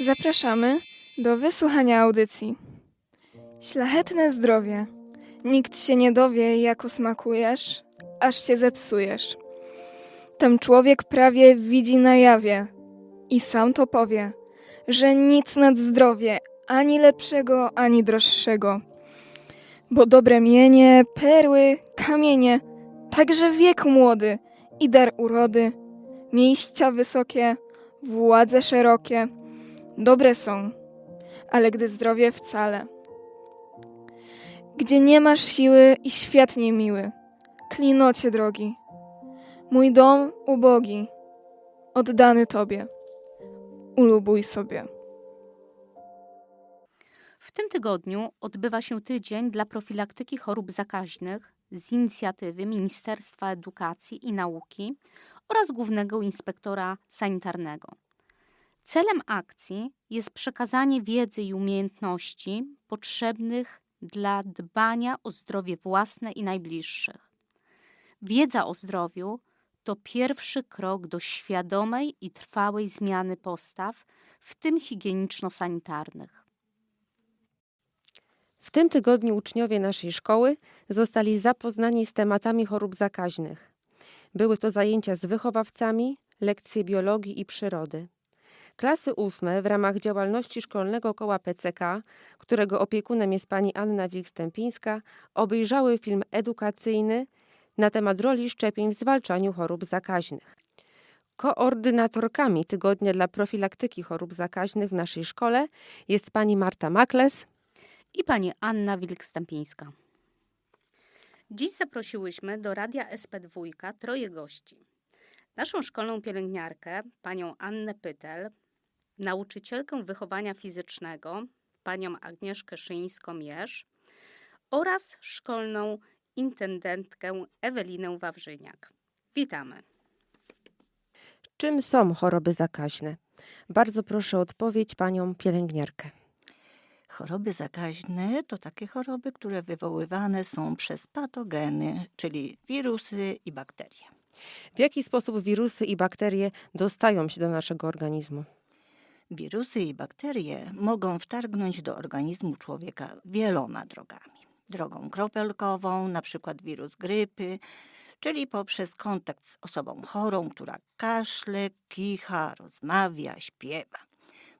Zapraszamy do wysłuchania audycji. Szlachetne zdrowie. Nikt się nie dowie, jak usmakujesz, aż się zepsujesz. Tam człowiek prawie widzi na jawie i sam to powie, że nic nad zdrowie, ani lepszego, ani droższego. Bo dobre mienie, perły, kamienie, także wiek młody i dar urody, miejsca wysokie, władze szerokie, dobre są, ale gdy zdrowie wcale. Gdzie nie masz siły i świat niemiły, klinocie drogi, mój dom ubogi, oddany Tobie, ulubuj sobie. W tym tygodniu odbywa się tydzień dla profilaktyki chorób zakaźnych z inicjatywy Ministerstwa Edukacji i Nauki oraz Głównego Inspektora Sanitarnego. Celem akcji jest przekazanie wiedzy i umiejętności potrzebnych dla dbania o zdrowie własne i najbliższych. Wiedza o zdrowiu to pierwszy krok do świadomej i trwałej zmiany postaw, w tym higieniczno-sanitarnych. W tym tygodniu uczniowie naszej szkoły zostali zapoznani z tematami chorób zakaźnych. Były to zajęcia z wychowawcami, lekcje biologii i przyrody. Klasy ósme w ramach działalności szkolnego koła PCK, którego opiekunem jest pani Anna Wilk-Stępińska, obejrzały film edukacyjny na temat roli szczepień w zwalczaniu chorób zakaźnych. Koordynatorkami Tygodnia dla Profilaktyki Chorób Zakaźnych w naszej szkole jest pani Marta Makles, i pani Anna Wilk-Stępińska. Dziś zaprosiłyśmy do Radia SP2 troje gości. Naszą szkolną pielęgniarkę, panią Annę Pytel, nauczycielkę wychowania fizycznego, panią Agnieszkę Szyńską-Mierz oraz szkolną intendentkę Ewelinę Wawrzyniak. Witamy. Czym są choroby zakaźne? Bardzo proszę o odpowiedź panią pielęgniarkę. Choroby zakaźne to takie choroby, które wywoływane są przez patogeny, czyli wirusy i bakterie. W jaki sposób wirusy i bakterie dostają się do naszego organizmu? Wirusy i bakterie mogą wtargnąć do organizmu człowieka wieloma drogami. Drogą kropelkową, na przykład wirus grypy, czyli poprzez kontakt z osobą chorą, która kaszle, kicha, rozmawia, śpiewa.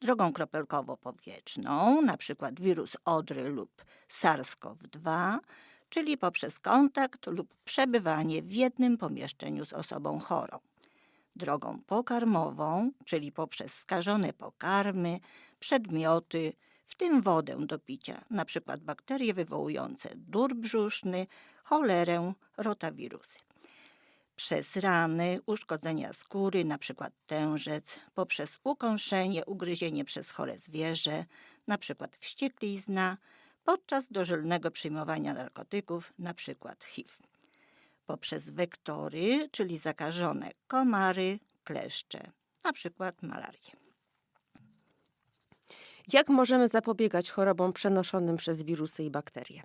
Drogą kropelkowo-powietrzną, na przykład wirus odry lub SARS-CoV-2, czyli poprzez kontakt lub przebywanie w jednym pomieszczeniu z osobą chorą. Drogą pokarmową, czyli poprzez skażone pokarmy, przedmioty, w tym wodę do picia, przykład bakterie wywołujące dur brzuszny, cholerę, rotawirusy przez rany, uszkodzenia skóry, np. tężec, poprzez ukąszenie, ugryzienie przez chore zwierzę, np. wścieklizna, podczas dożylnego przyjmowania narkotyków, np. HIV. Poprzez wektory, czyli zakażone komary, kleszcze, np. malarię. Jak możemy zapobiegać chorobom przenoszonym przez wirusy i bakterie?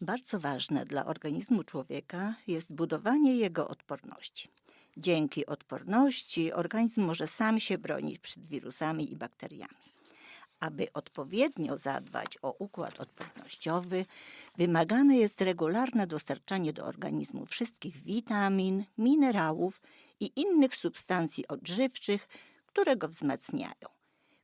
Bardzo ważne dla organizmu człowieka jest budowanie jego odporności. Dzięki odporności organizm może sam się bronić przed wirusami i bakteriami. Aby odpowiednio zadbać o układ odpornościowy, wymagane jest regularne dostarczanie do organizmu wszystkich witamin, minerałów i innych substancji odżywczych, które go wzmacniają.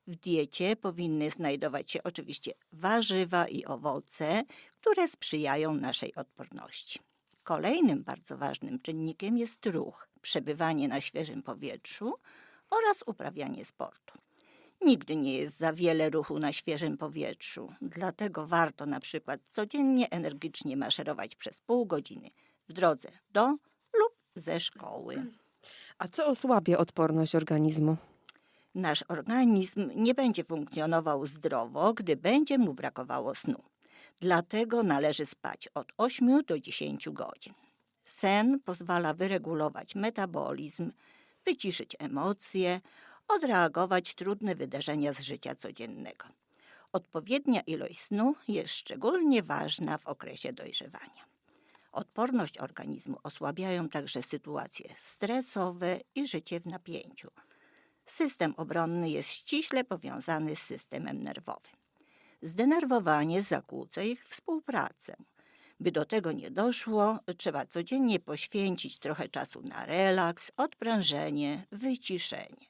W diecie powinny znajdować się oczywiście warzywa i owoce, które sprzyjają naszej odporności. Kolejnym bardzo ważnym czynnikiem jest ruch, przebywanie na świeżym powietrzu oraz uprawianie sportu. Nigdy nie jest za wiele ruchu na świeżym powietrzu, dlatego warto na przykład codziennie energicznie maszerować przez pół godziny w drodze do lub ze szkoły. A co osłabia odporność organizmu? Nasz organizm nie będzie funkcjonował zdrowo, gdy będzie mu brakowało snu. Dlatego należy spać od 8 do 10 godzin. Sen pozwala wyregulować metabolizm, wyciszyć emocje, odreagować trudne wydarzenia z życia codziennego. Odpowiednia ilość snu jest szczególnie ważna w okresie dojrzewania. Odporność organizmu osłabiają także sytuacje stresowe i życie w napięciu. System obronny jest ściśle powiązany z systemem nerwowym. Zdenerwowanie zakłóca ich współpracę. By do tego nie doszło, trzeba codziennie poświęcić trochę czasu na relaks, odprężenie, wyciszenie.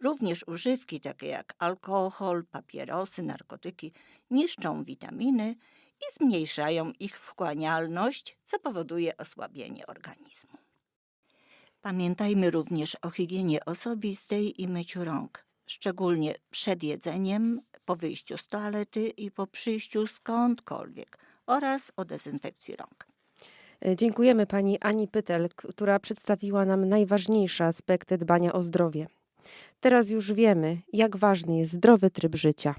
Również używki takie jak alkohol, papierosy, narkotyki niszczą witaminy i zmniejszają ich wchłanialność, co powoduje osłabienie organizmu. Pamiętajmy również o higienie osobistej i myciu rąk, szczególnie przed jedzeniem, po wyjściu z toalety i po przyjściu skądkolwiek oraz o dezynfekcji rąk. E, Dziękujemy pani Ani Pytel, która przedstawiła nam najważniejsze aspekty dbania o zdrowie. Teraz już wiemy, jak ważny jest zdrowy tryb życia.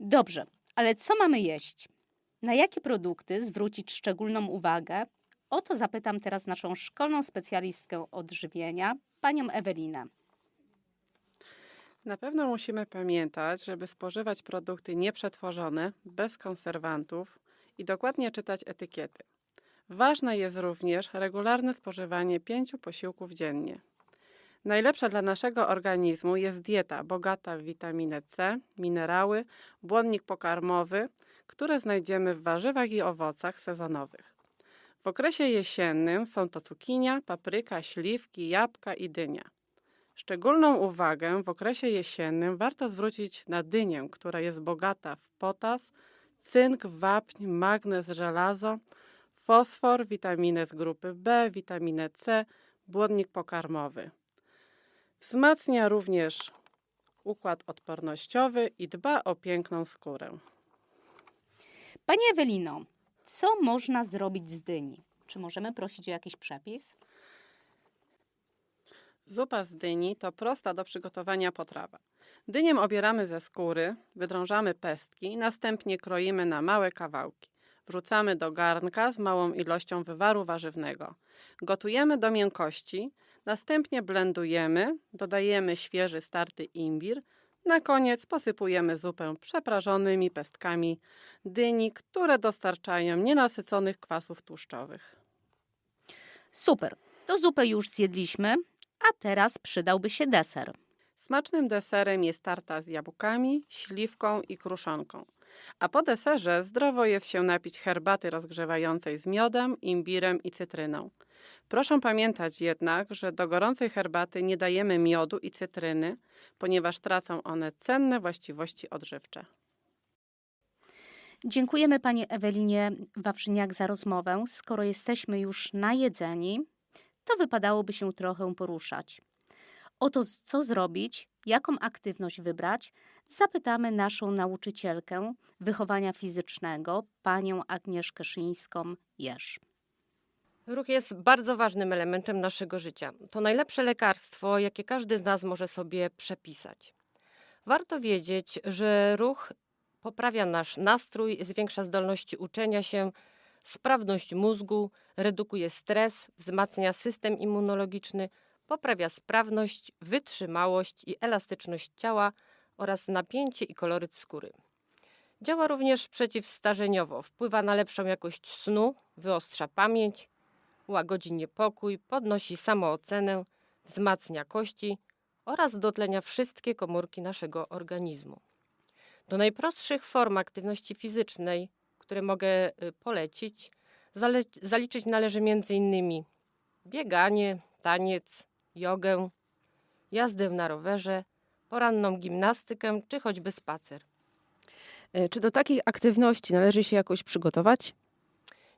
Dobrze, ale co mamy jeść? Na jakie produkty zwrócić szczególną uwagę? O to zapytam teraz naszą szkolną specjalistkę odżywienia, panią Ewelinę. Na pewno musimy pamiętać, żeby spożywać produkty nieprzetworzone, bez konserwantów i dokładnie czytać etykiety. Ważne jest również regularne spożywanie pięciu posiłków dziennie. Najlepsza dla naszego organizmu jest dieta bogata w witaminę C, minerały, błonnik pokarmowy, które znajdziemy w warzywach i owocach sezonowych. W okresie jesiennym są to cukinia, papryka, śliwki, jabłka i dynia. Szczególną uwagę w okresie jesiennym warto zwrócić na dynię, która jest bogata w potas, cynk, wapń, magnez, żelazo, fosfor, witaminę z grupy B, witaminę C, błonnik pokarmowy. Wzmacnia również układ odpornościowy i dba o piękną skórę. Pani Ewelino, co można zrobić z dyni? Czy możemy prosić o jakiś przepis? Zupa z dyni to prosta do przygotowania potrawa. Dynię obieramy ze skóry, wydrążamy pestki, następnie kroimy na małe kawałki. Wrzucamy do garnka z małą ilością wywaru warzywnego. Gotujemy do miękkości, następnie blendujemy, dodajemy świeży starty imbir. Na koniec posypujemy zupę przeprażonymi pestkami dyni, które dostarczają nienasyconych kwasów tłuszczowych. Super, to zupę już zjedliśmy, a teraz przydałby się deser. Smacznym deserem jest tarta z jabłkami, śliwką i kruszonką. A po deserze zdrowo jest się napić herbaty rozgrzewającej z miodem, imbirem i cytryną. Proszę pamiętać jednak, że do gorącej herbaty nie dajemy miodu i cytryny, ponieważ tracą one cenne właściwości odżywcze. Dziękujemy pani Ewelinie Wawrzyniak za rozmowę. Skoro jesteśmy już najedzeni, to wypadałoby się trochę poruszać. O to, co zrobić, jaką aktywność wybrać, zapytamy naszą nauczycielkę wychowania fizycznego, panią Agnieszkę Szyńską-Jerz. Ruch jest bardzo ważnym elementem naszego życia. To najlepsze lekarstwo, jakie każdy z nas może sobie przepisać. Warto wiedzieć, że ruch poprawia nasz nastrój, zwiększa zdolności uczenia się, sprawność mózgu, redukuje stres, wzmacnia system immunologiczny, poprawia sprawność, wytrzymałość i elastyczność ciała oraz napięcie i koloryt skóry. Działa również przeciwstarzeniowo, wpływa na lepszą jakość snu, wyostrza pamięć, łagodzi niepokój, podnosi samoocenę, wzmacnia kości oraz dotlenia wszystkie komórki naszego organizmu. Do najprostszych form aktywności fizycznej, które mogę y, polecić, zaliczyć należy m.in. bieganie, taniec, jogę, jazdę na rowerze, poranną gimnastykę czy choćby spacer. E, Czy do takiej aktywności należy się jakoś przygotować?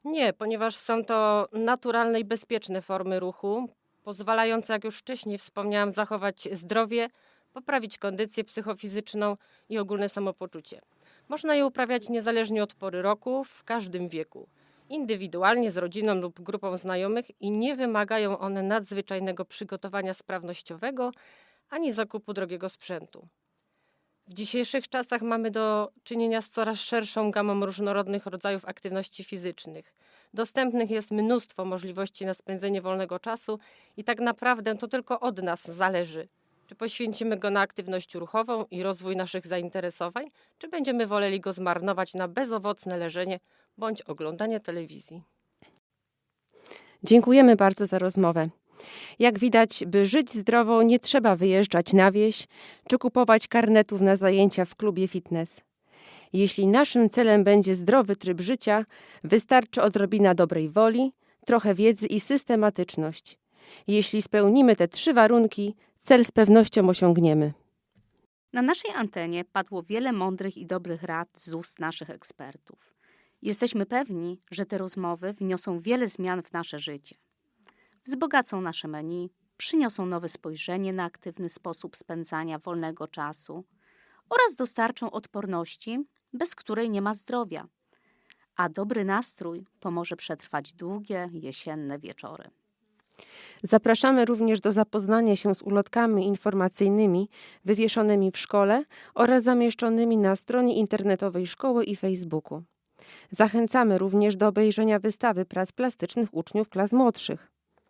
Nie, ponieważ są to naturalne i bezpieczne formy ruchu, pozwalające, jak już wcześniej wspomniałam, zachować zdrowie, poprawić kondycję psychofizyczną i ogólne samopoczucie. Można je uprawiać niezależnie od pory roku, w każdym wieku, indywidualnie z rodziną lub grupą znajomych i nie wymagają one nadzwyczajnego przygotowania sprawnościowego ani zakupu drogiego sprzętu. W dzisiejszych czasach mamy do czynienia z coraz szerszą gamą różnorodnych rodzajów aktywności fizycznych. Dostępnych jest mnóstwo możliwości na spędzenie wolnego czasu i tak naprawdę to tylko od nas zależy, czy poświęcimy go na aktywność ruchową i rozwój naszych zainteresowań, czy będziemy woleli go zmarnować na bezowocne leżenie bądź oglądanie telewizji. Dziękujemy bardzo za rozmowę. Jak widać, by żyć zdrowo, nie trzeba wyjeżdżać na wieś czy kupować karnetów na zajęcia w klubie fitness. Jeśli naszym celem będzie zdrowy tryb życia, wystarczy odrobina dobrej woli, trochę wiedzy i systematyczność. Jeśli spełnimy te trzy warunki, cel z pewnością osiągniemy. Na naszej antenie padło wiele mądrych i dobrych rad z ust naszych ekspertów. Jesteśmy pewni, że te rozmowy wniosą wiele zmian w nasze życie. Wzbogacą nasze menu, przyniosą nowe spojrzenie na aktywny sposób spędzania wolnego czasu oraz dostarczą odporności, bez której nie ma zdrowia. A dobry nastrój pomoże przetrwać długie, jesienne wieczory. Zapraszamy również do zapoznania się z ulotkami informacyjnymi wywieszonymi w szkole oraz zamieszczonymi na stronie internetowej szkoły i Facebooku. Zachęcamy również do obejrzenia wystawy prac plastycznych uczniów klas młodszych.